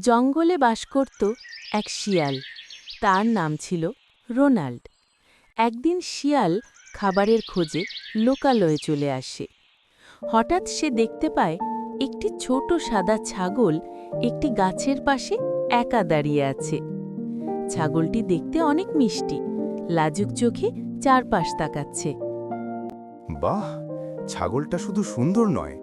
জঙ্গলে বাস করত এক শিয়াল। তার নাম ছিল রোনাল্ড। একদিন শিয়াল খাবারের খোঁজে লোকালয়ে চলে আসে। হঠাৎ সে দেখতে পায় একটি ছোট সাদা ছাগল একটি গাছের পাশে একা দাঁড়িয়ে আছে। ছাগলটি দেখতে অনেক মিষ্টি, লাজুক চোখে চারপাশ তাকাচ্ছে। বাহ! ছাগলটা শুধু সুন্দর নয়,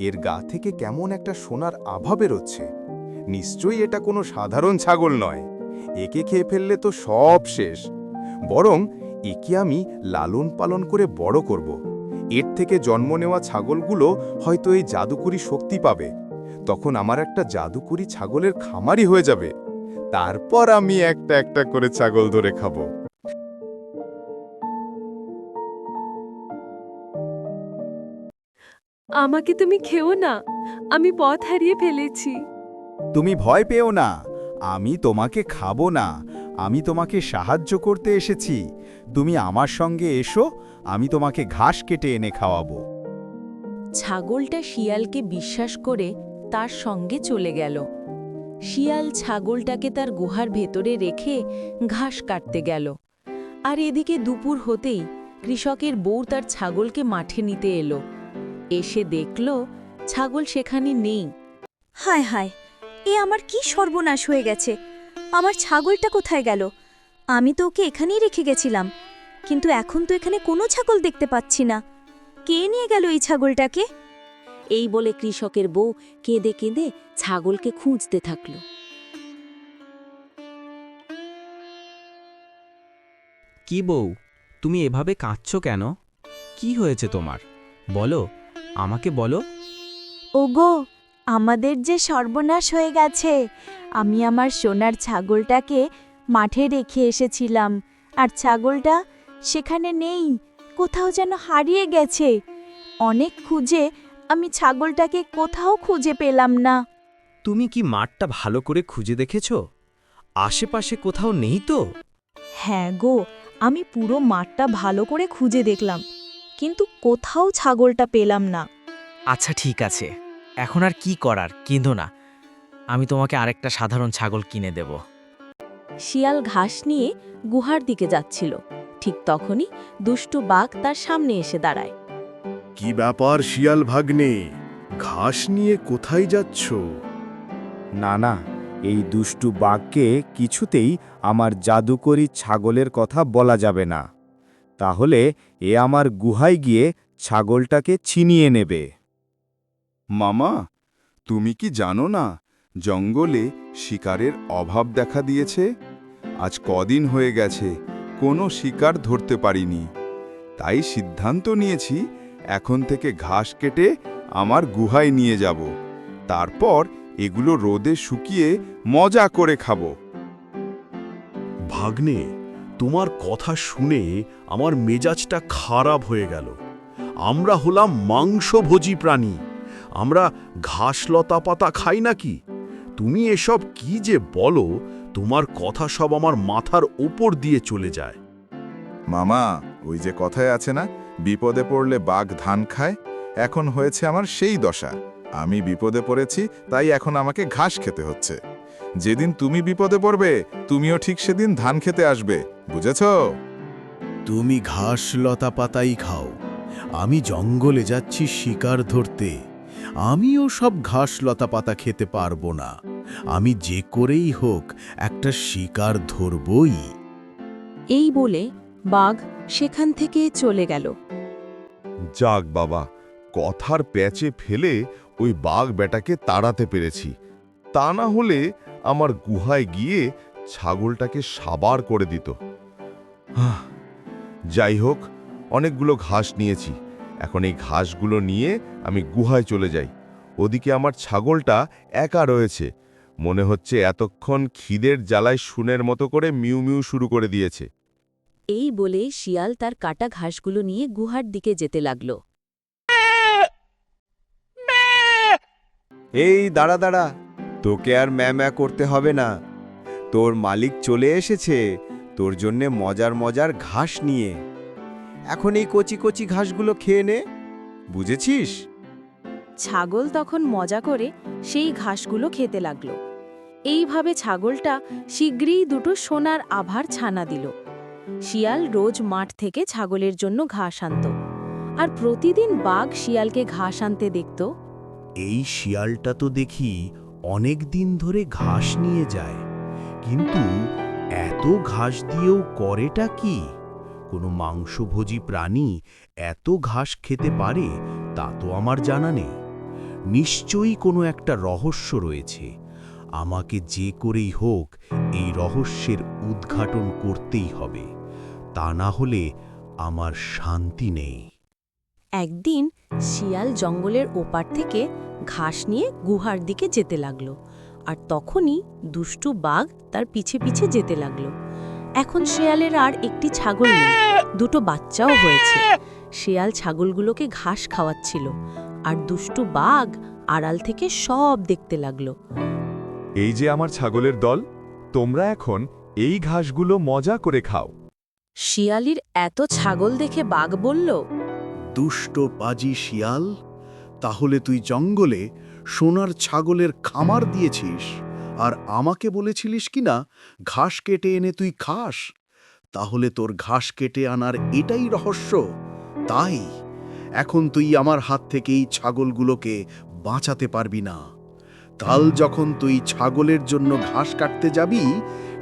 এর গা থেকে কেমন একটা সোনার আভা বেরোচ্ছে। নিশ্চয়ই এটা কোনো সাধারণ ছাগল নয়। একে খেয়ে ফেললে তো সব শেষ। বরং একে আমি লালন পালন করে বড় করব। এর থেকে জন্ম নেওয়া ছাগলগুলো হয়তো এই জাদুকরি শক্তি পাবে। তখন আমার একটা জাদুকরি ছাগলের খামারি হয়ে যাবে। তারপর আমি একটা একটা করে ছাগল ধরে খাব। আমাকে তুমি খেও না। আমি পথ হারিয়ে ফেলেছি। তুমি ভয় পেও না আমি তোমাকে খাব না আমি তোমাকে সাহায্য করতে এসেছি তুমি আমার সঙ্গে এসো আমি তোমাকে ঘাস কেটে এনে খাওয়াবো। ছাগলটা শিয়ালকে বিশ্বাস করে তার সঙ্গে চলে গেল। শিয়াল ছাগলটাকে তার গুহার ভেতরে রেখে ঘাস কাটতে গেল। আর এদিকে দুপুর হতেই কৃষকের বউ তার ছাগলকে মাঠে নিতে এলো। এসে দেখল ছাগল সেখানে নেই। হায় হায় এ আমার কি সর্বনাশ হয়ে গেছে? আমার ছাগলটা কোথায় গেল? আমি তো ওকে এখানেই রেখে গেছিলাম কিন্তু এখন তো এখানে কোনো ছাগল দেখতে পাচ্ছি না। কে নিয়ে গেল এই ছাগলটাকে? এই বলে কৃষকের বউ কেঁদে কেঁদে ছাগলকে খুঁজতে থাকল। কি বউ তুমি এভাবে কাঁদছ কেন? কি হয়েছে তোমার? বলো আমাকে বলো। ওগো আমাদের যে সর্বনাশ হয়ে গেছে আমি আমার সোনার ছাগলটাকে মাঠে রেখে এসেছিলাম। আর ছাগলটা সেখানে নেই কোথাও যেন হারিয়ে গেছে। অনেক খুঁজে আমি ছাগলটাকে কোথাও খুঁজে পেলাম না। তুমি কি মাঠটা ভালো করে খুঁজে দেখেছ? আশেপাশে কোথাও নেই তো? হ্যাঁ গো আমি পুরো মাঠটা ভালো করে খুঁজে দেখলাম কিন্তু কোথাও ছাগলটা পেলাম না। আচ্ছা ঠিক আছে। এখন আর কি করার? কিনো না। আমি তোমাকে আরেকটা সাধারণ ছাগল কিনে দেব। শিয়াল ঘাস নিয়ে গুহার দিকে যাচ্ছিল। ঠিক তখনই দুষ্টু বাঘ তার সামনে এসে দাঁড়ায়। কি ব্যাপার শিয়াল ভাগ্নে? ঘাস নিয়ে কোথায় যাচ্ছ? না না এই দুষ্টু বাঘকে কিছুতেই আমার জাদুকরি ছাগলের কথা বলা যাবে না। তাহলে এ আমার গুহায় গিয়ে ছাগলটাকে ছিনিয়ে নেবে। মামা, তুমি কি জানো না, জঙ্গলে শিকারের অভাব দেখা দিয়েছে? আজ কদিন হয়ে গেছে, কোনো শিকার ধরতে পারিনি। তাই সিদ্ধান্ত নিয়েছি, এখন থেকে ঘাস কেটে আমার গুহায় নিয়ে যাব। তারপর এগুলো রোদে শুকিয়ে মজা করে খাব। ভাগ্নে, তোমার কথা শুনে আমার মেজাজটা খারাপ হয়ে গেল। আমরা হলাম মাংসভোজী প্রাণী। আমরা ঘাস লতা পাতা খাই নাকি? তুমি এসব কি যে বলো তোমার কথা সব আমার মাথার ওপর দিয়ে চলে যায়। মামা ওই যে কথায় আছে না বিপদে পড়লে বাঘ ধান খায় এখন হয়েছে আমার সেই দশা। আমি বিপদে পড়েছি তাই এখন আমাকে ঘাস খেতে হচ্ছে। যেদিন তুমি বিপদে পড়বে তুমিও ঠিক সেদিন ধান খেতে আসবে বুঝেছ? তুমি ঘাস লতা পাতাই খাও। আমি জঙ্গলে যাচ্ছি শিকার ধরতে। আমিও সব ঘাস লতা পাতা খেতে পারব না। আমি যে করেই হোক একটা শিকার ধরবই। এই বলে বাঘ সেখান থেকে চলে গেল। যাক বাবা কথার প্যাচে ফেলে ওই বাঘ বেটাকে তাড়াতে পেরেছি। তা না হলে আমার গুহায় গিয়ে ছাগলটাকে সাবার করে দিত। যাই হোক অনেকগুলো ঘাস নিয়েছি। এখন এই ঘাসগুলো নিয়ে আমি গুহায় চলে যাই। ওদিকে আমার ছাগলটা একা রয়েছে। মনে হচ্ছে এতক্ষণ খিদের জ্বালায় শুনের মতো করে মিউ মিউ শুরু করে দিয়েছে। এই বলে শিয়াল তার কাটা ঘাসগুলো নিয়ে গুহার দিকে যেতে লাগল। এই দাঁড়া দাঁড়া। তোকে আর ম্যাম্যা করতে হবে না। তোর মালিক চলে এসেছে। তোর জন্যে মজার মজার ঘাস নিয়ে। এখন এই কচি কচি ঘাসগুলো খেয়ে নে। বুঝেছিস? ছাগল তখন মজা করে সেই ঘাসগুলো খেতে লাগল। এইভাবে ছাগলটা শীঘ্রই দুটো সোনার আভার ছানা দিল। শিয়াল রোজ মাঠ থেকে ছাগলের জন্য ঘাস আনত। আর প্রতিদিন বাঘ শিয়ালকে ঘাস আনতে দেখত। এই শিয়ালটা তো দেখি অনেক দিন ধরে ঘাস নিয়ে যায়। কিন্তু এত ঘাস দিয়েও করেটা কি? কোনো মাংসভোজী প্রাণী এত ঘাস খেতে পারে তা তো আমার জানা নেই। নিশ্চয়ই কোনো একটা রহস্য রয়েছে। আমাকে যে করেই হোক এই রহস্যের উদ্ঘাটন করতেই হবে। তা না হলে আমার শান্তি নেই। একদিন শিয়াল জঙ্গলের ওপার থেকে ঘাস নিয়ে গুহার দিকে যেতে লাগল। আর তখনই দুষ্টু বাঘ তার পিছে পিছে যেতে লাগল। এখন শিয়ালের আর একটি ছাগল নেই দুটো বাচ্চাও হয়েছে। শিয়াল ছাগলগুলোকে ঘাস খাওয়াচ্ছিল আর দুষ্টু বাঘ আড়াল থেকে সব দেখতে লাগল। এই যে আমার ছাগলের দল তোমরা এখন এই ঘাসগুলো মজা করে খাও। শিয়ালির এত ছাগল দেখে বাঘ বলল দুষ্ট পাজি শিয়াল তাহলে তুই জঙ্গলে সোনার ছাগলের খামার দিয়েছিস। আর আমাকে বলেছিলিস কিনা ঘাস কেটে এনে তুই খাস, তাহলে তোর ঘাস কেটে আনার এটাই রহস্য। তাই, এখন তুই আমার হাত থেকেই ছাগলগুলোকে বাঁচাতে পারবি না। কাল যখন তুই ছাগলের জন্য ঘাস কাটতে যাবি,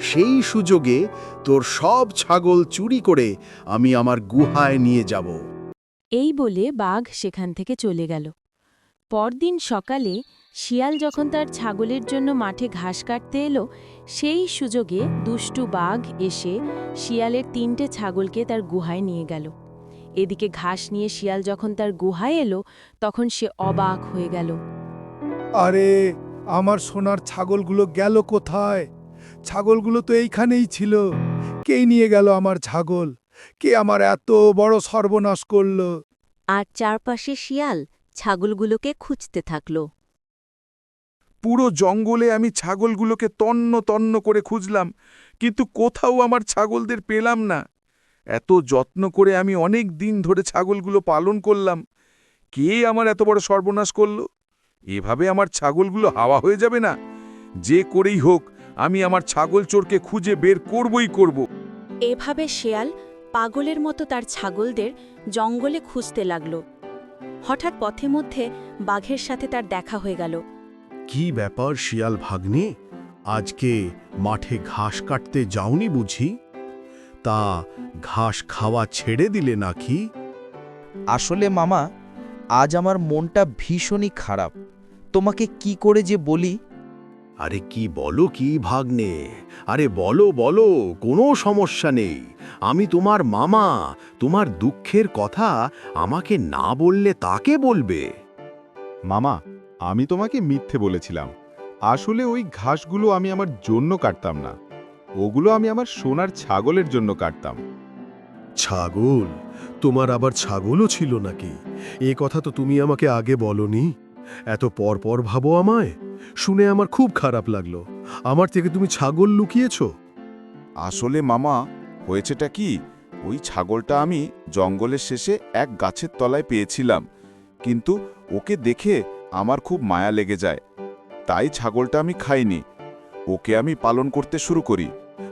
সেই সুযোগে তোর সব ছাগল চুরি করে আমি আমার গুহায় নিয়ে যাব। এই বলে বাঘ সেখান থেকে চলে গেল। পরদিন সকালে শিয়াল যখন তার ছাগলের জন্য মাঠে ঘাস কাটতে এলো সেই সুযোগে দুষ্টু বাঘ এসে শিয়ালের তিনটে ছাগলকে তার গুহায় নিয়ে গেল। এদিকে ঘাস নিয়ে শিয়াল যখন তার গুহায় এলো তখন সে অবাক হয়ে গেল। আরে আমার সোনার ছাগলগুলো গেল কোথায়? ছাগলগুলো তো এইখানেই ছিল। কে নিয়ে গেল আমার ছাগল? কে আমার এত বড় সর্বনাশ করল? আর চারপাশে শিয়াল ছাগলগুলোকে খুঁজতে থাকল। পুরো জঙ্গলে আমি ছাগলগুলোকে তন্ন তন্ন করে খুঁজলাম, কিন্তু কোথাও আমার ছাগলদের পেলাম না। এত যত্ন করে আমি অনেক দিন ধরে ছাগলগুলো পালন করলাম। কে আমার এত বড় সর্বনাশ করল? এভাবে আমার ছাগলগুলো হাওয়া হয়ে যাবে না? যে করেই হোক, আমি আমার ছাগল চোরকে খুঁজে বের করবই করব। এভাবে শেয়াল পাগলের মতো তার ছাগলদের জঙ্গলে খুঁজতে লাগল। হঠাৎ পথে মধ্যে বাঘের সাথে তার দেখা হয়ে গেল। কি ব্যাপার শিয়াল ভাগ্নে? আজকে মাঠে ঘাস কাটতে যাওনি বুঝি? তা ঘাস খাওয়া ছেড়ে দিলে নাকি? আসলে মামা আজ আমার মনটা ভীষণই খারাপ। তোমাকে কি করে যে বলি? আরে কি বলো কি ভাগ্নে? আরে বলো বলো কোনো সমস্যা নেই। আমি তোমার মামা তোমার দুঃখের কথা আমাকে না বললে তাকে বলবে? মামা আমি তোমাকে মিথ্যে বলেছিলাম। আসলে ওই ঘাসগুলো আমি আমার জন্য কাটতাম না। ওগুলো আমি আমার সোনার ছাগলের জন্য কাটতাম। ছাগল? তোমার আবার ছাগলও ছিল নাকি? এ কথা তো তুমি আমাকে আগে বলনি। এত পর পর ভাবো আমায়। শুনে আমার খুব খারাপ লাগল। আমার থেকে তুমি ছাগল লুকিয়েছ? আসলে মামা হয়েছেটা কি? ওই ছাগলটা আমি জঙ্গলের শেষে এক গাছের তলায় পেয়েছিলাম। কিন্তু ওকে দেখে আমার খুব মায়া লেগে যায়। তাই ছাগলটা আমি খাইনি। ওকে আমি পালন করতে শুরু করি।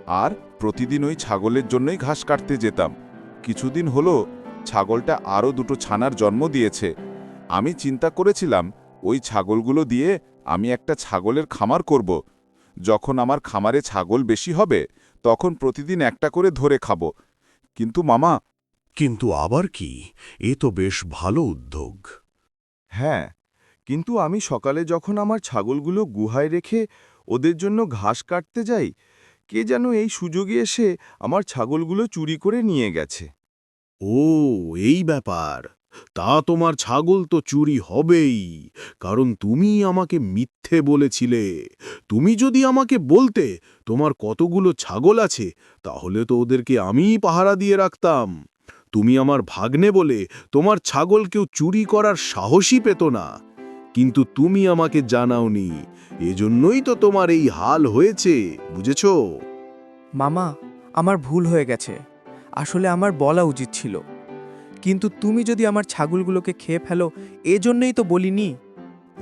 আর প্রতিদিন ওই ছাগলের জন্যই ঘাস কাটতে যেতাম। কিছুদিন হলো ছাগলটা আরও দুটো ছানার জন্ম দিয়েছে। আমি চিন্তা করেছিলাম ওই ছাগলগুলো দিয়ে আমি একটা ছাগলের খামার করব। যখন আমার খামারে ছাগল বেশি হবে তখন প্রতিদিন একটা করে ধরে খাব। কিন্তু মামা কিন্তু আবার কি? এ তো বেশ ভালো উদ্যোগ। হ্যাঁ কিন্তু আমি সকালে যখন আমার ছাগলগুলো গুহায় রেখে ওদের জন্য ঘাস কাটতে যাই, কে যেন এই সুযোগে এসে আমার ছাগলগুলো চুরি করে নিয়ে গেছে। ও, এই ব্যাপার। তা তোমার ছাগল তো চুরি হবেই, কারণ তুমি আমাকে মিথ্যে বলেছিলে। তুমি যদি আমাকে বলতে তোমার কতগুলো ছাগল আছে, তাহলে তো ওদেরকে আমিই পাহারা দিয়ে রাখতাম। তুমি আমার ভাগ্নে বলে তোমার ছাগল কেউ চুরি করার সাহসই পেত না। কিন্তু তুমি আমাকে জানাওনি। এজন্যই তো তোমার এই হাল হয়েছে বুঝেছ? মামা আমার ভুল হয়ে গেছে। আসলে আমার বলা উচিত ছিল। কিন্তু তুমি যদি আমার ছাগলগুলোকে খেয়ে ফেলো এজন্যই তো বলিনি।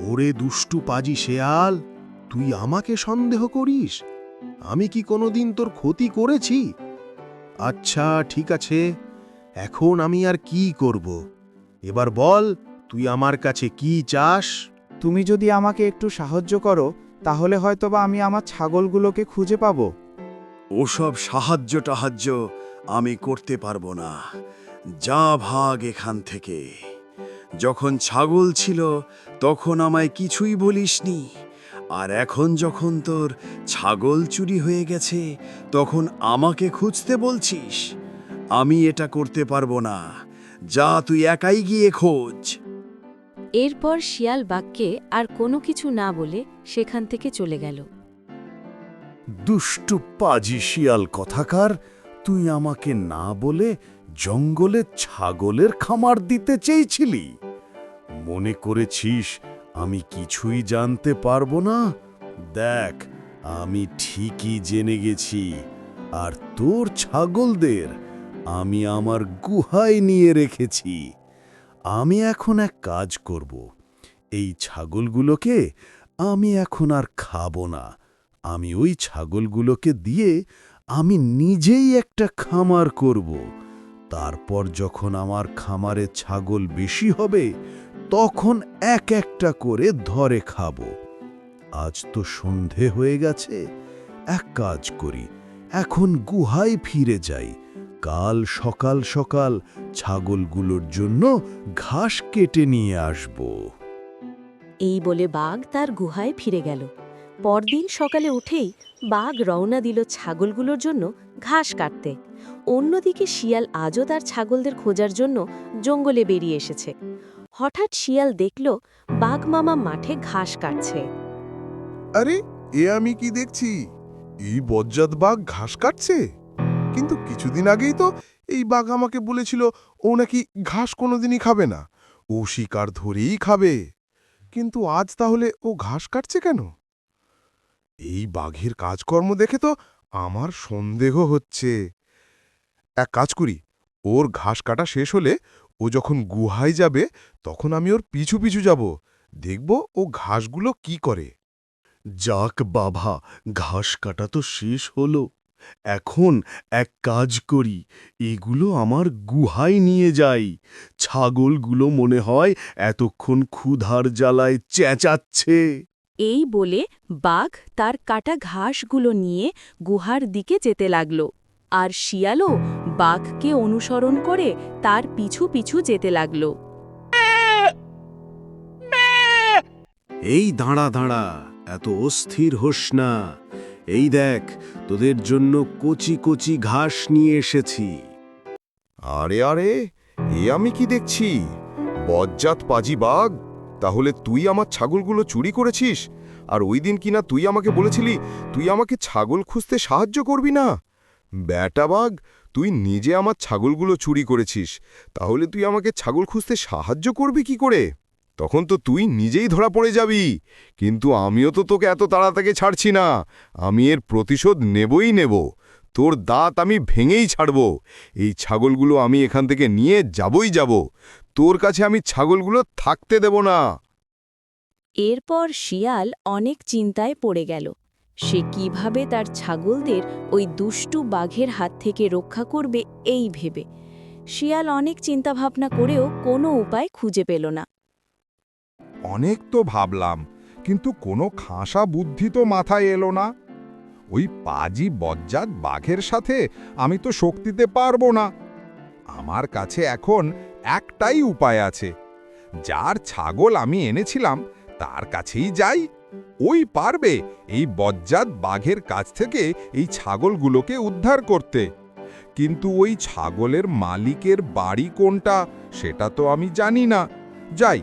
ওরে দুষ্টু পাজি শেয়াল তুই আমাকে সন্দেহ করিস? আমি কি কোনোদিন তোর ক্ষতি করেছি? আচ্ছা ঠিক আছে। এখন আমি আর কি করব? এবার বল তুই আমার কাছে কি চাস? তুমি যদি আমাকে একটু সাহায্য করো তাহলে হয়তোবা আমি আমার ছাগলগুলোকে খুঁজে পাবো। ওসব সাহায্য টাহায্য আমি করতে পারব না। যা ভাগ এখান থেকে। যখন ছাগল ছিল তখন আমায় কিছুই বলিসনি। আর এখন যখন তোর ছাগল চুরি হয়ে গেছে তখন আমাকে খুঁজতে বলছিস। আমি এটা করতে পারব না। যা তুই একাই গিয়ে খোঁজ। এরপর শিয়াল বাক্যে আর কোনো কিছু না বলে সেখান থেকে চলে গেল। দুষ্টু পাজি শিয়াল কথাকার, তুই আমাকে না বলে জঙ্গলে ছাগলের খামার দিতে চেয়েছিলি। মনে করেছিস আমি কিছুই জানতে পারব না? দেখ, আমি ঠিকই জেনে গেছি। আর তোর ছাগলদের আমি আমার গুহায় নিয়ে রেখেছি। আমি এখন এক কাজ করব। এই ছাগলগুলোকে আমি এখন আর খাব না। আমি ওই ছাগলগুলোকে দিয়ে আমি নিজেই একটা খামার করব। তারপর যখন আমার খামারে ছাগল বেশি হবে, তখন এক একটা করে ধরে খাব। আজ তো সন্ধে হয়ে গেছে। এক কাজ করি, এখন গুহায় ফিরে যাই। কাল সকাল সকাল ছাগলগুলোর জন্য ঘাস কেটে নিয়ে আসব। এই বলে বাঘ তার গুহায় ফিরে গেল। পরদিন সকালে উঠেই বাঘ রওনা দিল ছাগলগুলোর জন্য ঘাস কাটতে। অন্যদিকে শিয়াল আজও তার ছাগলদের খোঁজার জন্য জঙ্গলে বেরিয়ে এসেছে। হঠাৎ শিয়াল দেখল বাঘ মামা মাঠে ঘাস কাটছে। আরে এ আমি কি দেখছি? এই বজ্জাত বাঘ ঘাস কাটছে? কিন্তু কিছুদিন আগেই তো এই বাঘ আমাকে বলেছিল, ও নাকি ঘাস কোনোদিনই খাবে না। ও শিকার ধরেই খাবে। কিন্তু আজ তাহলে ও ঘাস কাটছে কেন? এই বাঘের কাজকর্ম দেখে তো আমার সন্দেহ হচ্ছে। এক কাজ করি, ওর ঘাস কাটা শেষ হলে ও যখন গুহায় যাবে, তখন আমি ওর পিছু পিছু যাব। দেখব ও ঘাসগুলো কি করে। যাক বাবা ঘাস কাটা তো শেষ হলো। এখন এক কাজ করি এগুলো আমার গুহায় নিয়ে যাই। ছাগলগুলো মনে হয় এতক্ষণ ক্ষুধার জ্বালায় চেঁচাচ্ছে। এই বলে বাঘ তার কাটা ঘাসগুলো নিয়ে গুহার দিকে যেতে লাগল। আর শিয়ালও বাঘকে অনুসরণ করে তার পিছু পিছু যেতে লাগল। এই দাঁড়া দাঁড়া এত অস্থির হোস না। এই দেখ, তোদের জন্য কচি কচি ঘাস নিয়ে এসেছি। আরে আরে, এ আমি কি দেখছি? বজ্জাত পাজি বাঘ, তাহলে তুই আমার ছাগলগুলো চুরি করেছিস? আর ওই দিন কিনা তুই আমাকে বলেছিলি, তুই আমাকে ছাগল খুঁজতে সাহায্য করবি না? ব্যাটা বাঘ, তুই নিজে আমার ছাগলগুলো চুরি করেছিস, তাহলে তুই আমাকে ছাগল খুঁজতে সাহায্য করবি কি করে? তখন তো তুই নিজেই ধরা পড়ে যাবি। কিন্তু আমিও তো তোকে এত তাড়াতাড়ি ছাড়ছি না। আমি এর প্রতিশোধ নেবই নেব। তোর দাঁত আমি ভেঙেই ছাড়ব। এই ছাগলগুলো আমি এখান থেকে নিয়ে যাবই যাব। তোর কাছে আমি ছাগলগুলো থাকতে দেব না। এরপর শিয়াল অনেক চিন্তায় পড়ে গেল। সে কীভাবে তার ছাগলদের ওই দুষ্টু বাঘের হাত থেকে রক্ষা করবে এই ভেবে। শিয়াল অনেক চিন্তাভাবনা করেও কোনো উপায় খুঁজে পেল না। অনেক তো ভাবলাম, কিন্তু কোনো খাসা বুদ্ধি তো মাথায় এলো না। ওই পাজি বজ্জাত বাঘের সাথে আমি তো শক্তিতে পারব না। আমার কাছে এখন একটাই উপায় আছে। যার ছাগল আমি এনেছিলাম, তার কাছেই যাই। ওই পারবে এই বজ্জাত বাঘের কাছ থেকে এই ছাগলগুলোকে উদ্ধার করতে। কিন্তু ওই ছাগলের মালিকের বাড়ি কোনটা, সেটা তো আমি জানি না। যাই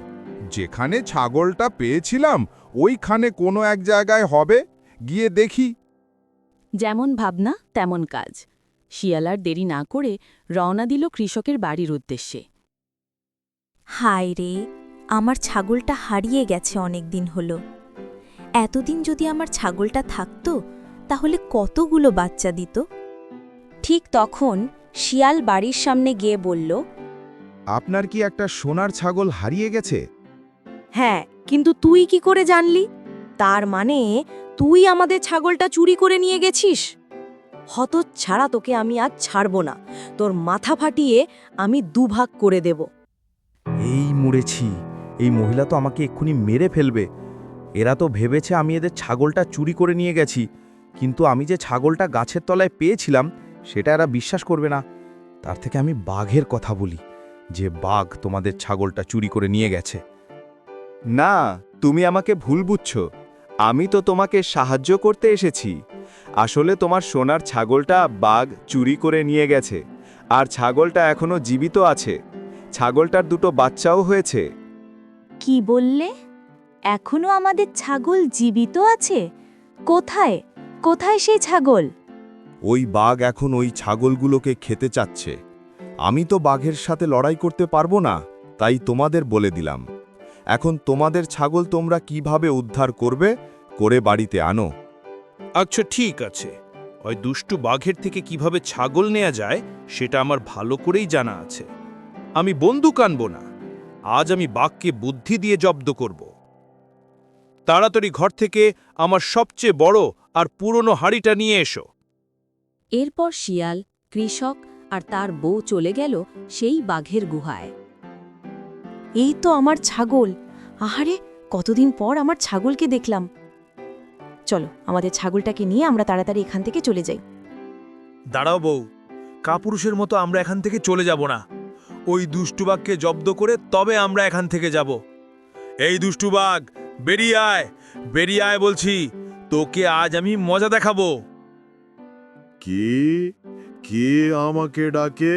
যেখানে ছাগলটা পেয়েছিলাম ওইখানে কোনো এক জায়গায় হবে? গিয়ে দেখি। যেমন ভাবনা তেমন কাজ। শিয়াল আর দেরি না করে রওনা দিল কৃষকের বাড়ির উদ্দেশ্যে। হায় রে আমার ছাগলটা হারিয়ে গেছে অনেক দিন হলো। এতদিন যদি আমার ছাগলটা থাকতো তাহলে কতগুলো বাচ্চা দিত? ঠিক তখন শিয়াল বাড়ির সামনে গিয়ে বলল আপনার কি একটা সোনার ছাগল হারিয়ে গেছে? হ্যাঁ কিন্তু তুই কি করে জানলি? তার মানে তুই আমাদের ছাগলটা চুরি করে নিয়ে গেছিস? হত ছাড়া তোকে আমি আজ ছাড়ব না। তোর মাথা ফাটিয়ে আমি দুভাগ করে দেব। এই মরেছি। এই মহিলা তো আমাকে এক্ষুনি মেরে ফেলবে। এরা তো ভেবেছে আমি এদের ছাগলটা চুরি করে নিয়ে গেছি। কিন্তু আমি যে ছাগলটা গাছের তলায় পেয়েছিলাম, সেটা এরা বিশ্বাস করবে না। তার থেকে আমি বাঘের কথা বলি। যে বাঘ তোমাদের ছাগলটা চুরি করে নিয়ে গেছে। না তুমি আমাকে ভুল বুঝছ। আমি তো তোমাকে সাহায্য করতে এসেছি। আসলে তোমার সোনার ছাগলটা বাঘ চুরি করে নিয়ে গেছে আর ছাগলটা এখনও জীবিত আছে। ছাগলটার দুটো বাচ্চাও হয়েছে। কি বললে? এখনও আমাদের ছাগল জীবিত আছে? কোথায়? কোথায় সেই ছাগল? ওই বাঘ এখন ওই ছাগলগুলোকে খেতে চাচ্ছে। আমি তো বাঘের সাথে লড়াই করতে পারব না তাই তোমাদের বলে দিলাম। এখন তোমাদের ছাগল তোমরা কীভাবে উদ্ধার করবে করে বাড়িতে আনো। আচ্ছা ঠিক আছে। ওই দুষ্টু বাঘের থেকে কীভাবে ছাগল নেওয়া যায় সেটা আমার ভালো করেই জানা আছে। আমি বন্দুক আনব না। আজ আমি বাঘকে বুদ্ধি দিয়ে জব্দ করব। তাড়াতাড়ি ঘর থেকে আমার সবচেয়ে বড় আর পুরনো হাড়িটা নিয়ে এসো। এরপর শিয়াল কৃষক আর তার বউ চলে গেল সেই বাঘের গুহায়। এই তো আমার ছাগল। আহারে কতদিন পর আমার ছাগলকে দেখলাম। চলো আমাদের ছাগলটাকে নিয়ে আমরা তাড়াতাড়ি এখান থেকে চলে যাই। দাঁড়াও বউ কাপুরুষের মতো আমরা এখান থেকে চলে যাব না। ওই দুষ্টুবাগকে জব্দ করে তবে আমরা এখান থেকে যাব। এই দুষ্টুবাগ বেরিয়ে আয় বেরিয়ে আয় বলছি তোকে আজ আমি মজা দেখাবো। কে? কে আমাকে ডাকে?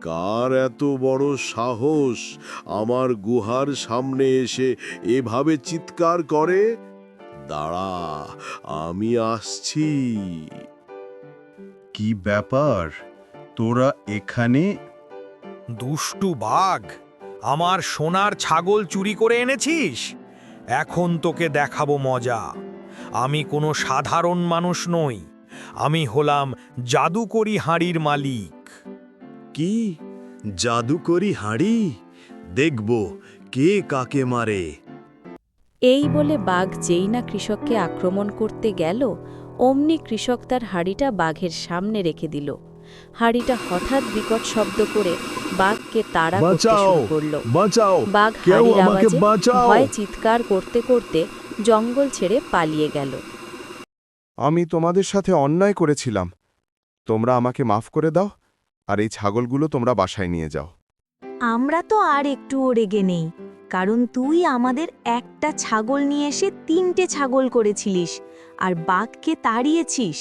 কার এত বড় সাহস আমার গুহার সামনে এসে এভাবে চিৎকার করে? দাঁড়া আমি আসছি। কি ব্যাপার? তোরা এখানে? দুষ্টু বাঘ আমার সোনার ছাগল চুরি করে এনেছিস? এখন তোকে দেখাবো মজা। আমি কোনো সাধারণ মানুষ নই। আমি হলাম জাদুকরি হাঁড়ির মালিক। কি? জাদুকরি হাঁড়ি? দেখব কে কাকে মারে। এই বলে বাঘ যেই না কৃষককে আক্রমণ করতে গেল অমনি কৃষক তার হাড়িটা বাঘের সামনে রেখে দিল। হাড়িটা হঠাৎ বিকট শব্দ করে বাঘকে তাড়া করতে বাঁচাও, শুরু করল বাঘ হাড়ির আওয়াজে ভয়ে চিৎকার করতে করতে জঙ্গল ছেড়ে পালিয়ে গেল। আমি তোমাদের সাথে অন্যায় করেছিলাম। তোমরা আমাকে মাফ করে দাও। আর এই ছাগলগুলো তোমরা বাসায় নিয়ে যাও। আমরা তো আর একটুও রেগে নেই কারণ তুই আমাদের একটা ছাগল নিয়ে এসে তিনটে ছাগল করেছিলিস আর বাঘকে তাড়িয়েছিস।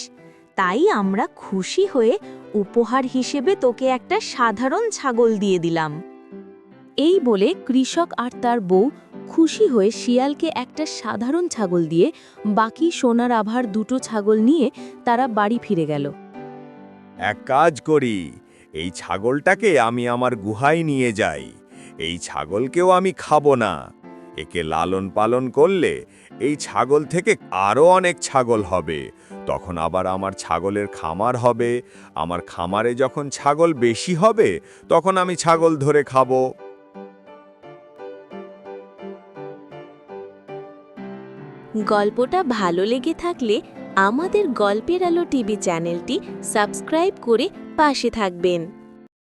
তাই আমরা খুশি হয়ে উপহার হিসেবে তোকে একটা সাধারণ ছাগল দিয়ে দিলাম। এই বলে কৃষক আর তার বউ খুশি হয়ে শিয়ালকে একটা সাধারণ ছাগল দিয়ে বাকি সোনার আভার দুটো ছাগল নিয়ে তারা বাড়ি ফিরে গেল। এক কাজ করি এই ছাগলটাকে আমি আমার গুহায় নিয়ে যাই। এই ছাগলকেও আমি খাব না। একে লালন পালন করলে এই ছাগল থেকে আরও অনেক ছাগল হবে। তখন আবার আমার ছাগলের খামার হবে। আমার খামারে যখন ছাগল বেশি হবে, তখন আমি ছাগল ধরে খাব। গল্পটা ভালো লেগে থাকলে আমাদের গল্পের আলো টিভি চ্যানেলটি সাবস্ক্রাইব করে পাশে থাকবেন।